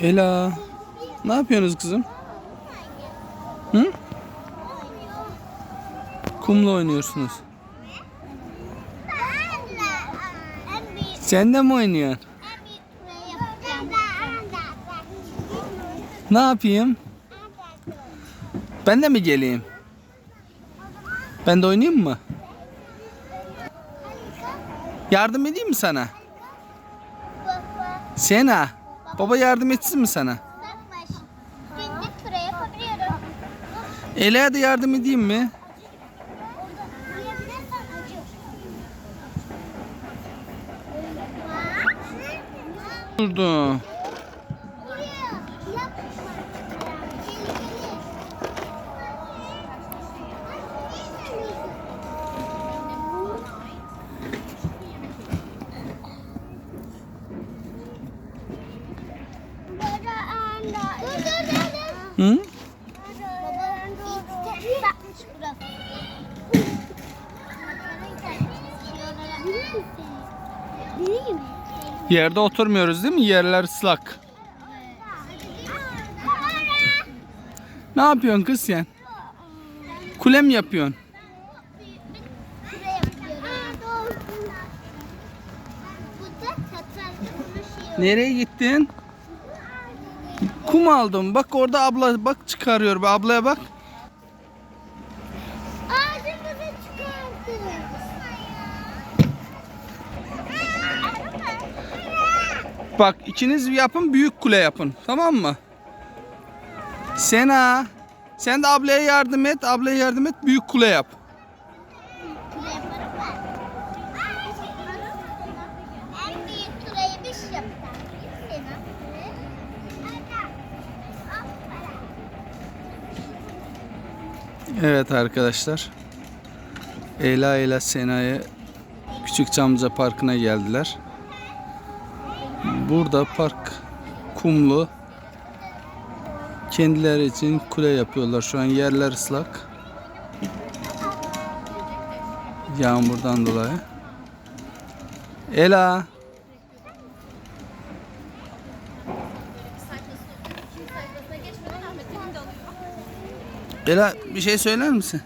Ela. Ne yapıyorsunuz kızım? Hı? Kumla oynuyorsunuz. Sen de mi oynuyorsun? Ne yapayım? Ben de mi geleyim? Ben de oynayayım mı? Yardım edeyim mi sana? Sena. Baba yardım etsin mi sana? Günlük yapabiliyorum. Ela'ya da yardım edeyim mi? Durdu. Hı? Yerde oturmuyoruz değil mi? Yerler ıslak. Ne yapıyorsun kız sen? Kule mi yapıyorsun? Nereye gittin? Kum aldım. Bak orada abla bak çıkarıyor. Bak Ablaya bak. Bak ikiniz yapın büyük kule yapın. Tamam mı? Sena. Sen de ablaya yardım et. Ablaya yardım et. Büyük kule yap. Evet arkadaşlar. Ela ile Sena'ya Küçük Çamlıca Parkı'na geldiler. Burada park kumlu. Kendileri için kule yapıyorlar. Şu an yerler ıslak. Yağmurdan dolayı. Ela. Ela bir şey söyler misin?